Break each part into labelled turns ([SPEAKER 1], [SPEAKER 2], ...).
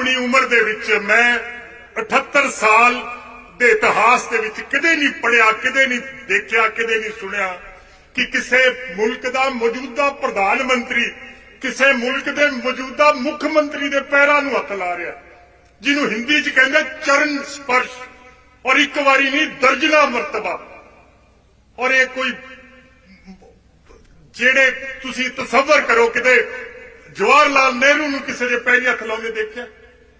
[SPEAKER 1] ਆਪਣੀ ਉਮਰ ਦੇ ਵਿੱਚ ਮੈਂ 78 ਸਾਲ ਦੇ ਇਤਿਹਾਸ ਦੇ ਵਿੱਚ ਕਦੇ ਨਹੀਂ ਪੜਿਆ ਕਦੇ ਨਹੀਂ ਦੇਖਿਆ, ਕਦੇ ਨਹੀਂ ਸੁਣਿਆ ਕਿ ਕਿਸੇ ਮੁਲਕ ਦਾ ਮੌਜੂਦਾ ਪ੍ਰਧਾਨ ਮੰਤਰੀ ਕਿਸੇ ਮੁਲਕ ਦੇ ਮੌਜੂਦਾ ਮੁੱਖ ਮੰਤਰੀ ਦੇ ਪੈਰਾਂ ਨੂੰ ਹੱਥ ਲਾ ਰਿਹਾ। ਜਿਹਨੂੰ ਹਿੰਦੀ 'ਚ ਕਹਿੰਦੇ ਚਰਨ ਸਪਰਸ਼। ਔਰ ਇੱਕ ਵਾਰੀ ਨਹੀਂ ਦਰਜਨਾ ਮਰਤਬਾ। ਔਰ ਇਹ ਕੋਈ ਜਿਹੜੇ ਤੁਸੀਂ ਤਸਵਰ ਕਰੋ, ਕਿਤੇ ਜਵਾਹਰ ਲਾਲ ਨਹਿਰੂ ਨੂੰ ਕਿਸੇ ਦੇ ਪੈਰੀ ਹੱਥ ਲਾਉਂਦੇ ਦੇਖਿਆ?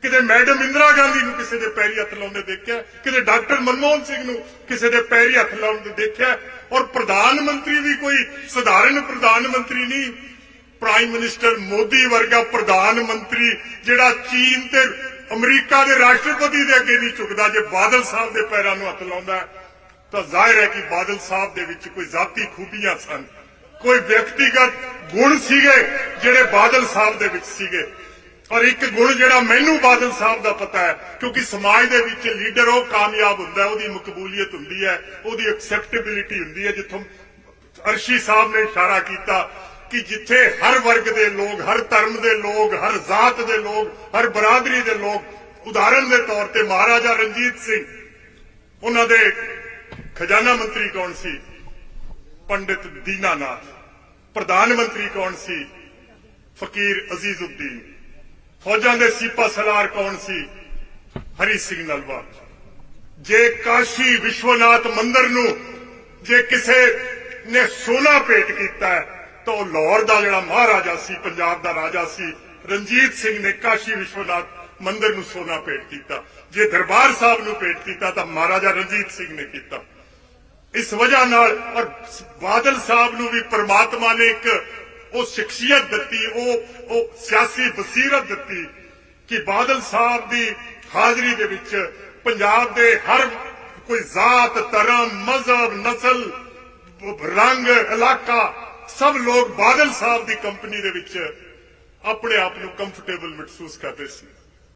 [SPEAKER 1] ਕਿਤੇ ਮੈਡਮ ਇੰਦਰਾ ਗਾਂਧੀ ਨੂੰ ਕਿਸੇ ਦੇ ਪੈਰੀ ਹੱਥ ਲਾਉਂਦੇ ਦੇਖਿਆ, ਕਿਤੇ ਡਾਕਟਰ ਮਨਮੋਹਨ ਸਿੰਘ ਨੂੰ ਕਿਸੇ ਦੇ ਪੈਰੀ ਹੱਥ ਲਾਉਂਦੇ ਦੇਖਿਆ, ਔਰ ਪ੍ਰਧਾਨ ਮੰਤਰੀ ਵੀ ਕੋਈ ਸਧਾਰਨ ਪ੍ਰਧਾਨ ਮੰਤਰੀ ਨਹੀਂ, ਪ੍ਰਾਈਮ ਮਿਨਿਸਟਰ ਮੋਦੀ ਵਰਗਾ ਪ੍ਰਧਾਨ ਮੰਤਰੀ ਜਿਹੜਾ ਚੀਨ ਤੇ ਅਮਰੀਕਾ ਦੇ ਰਾਸ਼ਟਰਪਤੀ ਦੇ ਅੱਗੇ ਨਹੀਂ ਝੁਕਦਾ, ਜੇ ਬਾਦਲ ਸਾਹਿਬ ਦੇ ਪੈਰਾਂ ਨੂੰ ਹੱਥ ਲਾਉਂਦਾ, ਤਾਂ ਜ਼ਾਹਿਰ ਹੈ ਕਿ ਬਾਦਲ ਸਾਹਿਬ ਦੇ ਵਿੱਚ ਕੋਈ ਜ਼ਾਤੀ ਖੂਬੀਆਂ ਸਨ, ਕੋਈ ਵਿਅਕਤੀਗਤ ਗੁਣ ਸੀਗੇ ਜਿਹੜੇ ਬਾਦਲ ਸਾਹਿਬ ਦੇ ਵਿੱਚ ਸੀਗੇ। ਔਰ ਇੱਕ ਗੁਣ ਜਿਹੜਾ ਮੈਨੂੰ ਬਾਦਲ ਸਾਹਿਬ ਦਾ ਪਤਾ ਹੈ, ਕਿਉਂਕਿ ਸਮਾਜ ਦੇ ਵਿੱਚ ਲੀਡਰ ਉਹ ਕਾਮਯਾਬ ਹੁੰਦਾ ਉਹਦੀ ਮਕਬੂਲੀਅਤ ਹੁੰਦੀ ਹੈ, ਉਹਦੀ ਐਕਸੈਪਟੇਬਿਲਿਟੀ ਹੁੰਦੀ ਹੈ, ਜਿੱਥੋਂ ਅਰਸ਼ੀ ਸਾਹਿਬ ਨੇ ਇਸ਼ਾਰਾ ਕੀਤਾ ਕਿ ਜਿੱਥੇ ਹਰ ਵਰਗ ਦੇ ਲੋਕ, ਹਰ ਧਰਮ ਦੇ ਲੋਕ, ਹਰ ਜ਼ਾਤ ਦੇ ਲੋਕ, ਹਰ ਬਰਾਦਰੀ ਦੇ ਲੋਕ, ਉਦਾਹਰਨ ਦੇ ਤੌਰ ਤੇ ਮਹਾਰਾਜਾ ਰਣਜੀਤ ਸਿੰਘ, ਉਹਨਾਂ ਦੇ ਖਜ਼ਾਨਾ ਮੰਤਰੀ ਕੌਣ ਸੀ? ਪੰਡਿਤ ਦੀਨਾਨਾਥ, ਪ੍ਰਧਾਨ ਮੰਤਰੀ ਕੌਣ ਸੀ? ਫਕੀਰ ਅਜ਼ੀਜ਼ਉদ্ਦੀਨ ਫੌਜਾਂ ਦੇ ਸਿਪਾ ਸਲਾਰ ਕੌਣ ਸੀ? ਹਰੀ ਸਿੰਘ ਨਲਵਾ। ਜੇ ਕਾਸ਼ੀ ਵਿਸ਼ਵਨਾਥ ਮੰਦਿਰ ਨੂੰ ਜੇ ਕਿਸੇ ਨੇ ਸੋਨਾ ਭੇਟ ਕੀਤਾ ਤਾਂ ਲਾਹੌਰ ਦਾ ਜਿਹੜਾ ਮਹਾਰਾਜਾ ਸੀ, ਪੰਜਾਬ ਦਾ ਰਾਜਾ ਸੀ, ਰਣਜੀਤ ਸਿੰਘ ਨੇ ਕਾਸ਼ੀ ਵਿਸ਼ਵਨਾਥ ਮੰਦਿਰ ਨੂੰ ਸੋਨਾ ਭੇਟ ਕੀਤਾ। ਜੇ ਦਰਬਾਰ ਸਾਹਿਬ ਨੂੰ ਭੇਟ ਕੀਤਾ, ਤਾਂ ਮਹਾਰਾਜਾ ਰਣਜੀਤ ਸਿੰਘ ਨੇ ਕੀਤਾ। ਇਸ ਵਜ੍ਹਾ ਨਾਲ ਔਰ ਬਾਦਲ ਸਾਹਿਬ ਨੂੰ ਵੀ ਪ੍ਰਮਾਤਮਾ ਨੇ ਇੱਕ ਉਹ ਸ਼ਖਸੀਅਤ ਦਿੱਤੀ, ਉਹ ਉਹ ਸਿਆਸੀ ਬਸੀਰਤ ਦਿੱਤੀ ਕਿ ਬਾਦਲ ਸਾਹਿਬ ਦੀ ਹਾਜ਼ਰੀ ਦੇ ਵਿੱਚ ਪੰਜਾਬ ਦੇ ਹਰ ਕੋਈ ਜ਼ਾਤ, ਧਰਮ, ਮਜ਼ਹਬ, ਨਸਲ, ਰੰਗ, ਇਲਾਕਾ, ਸਭ ਲੋਕ ਬਾਦਲ ਸਾਹਿਬ ਦੀ ਕੰਪਨੀ ਦੇ ਵਿੱਚ ਆਪਣੇ ਆਪ ਨੂੰ ਕੰਫਰਟੇਬਲ ਮਹਿਸੂਸ ਕਰਦੇ ਸੀ।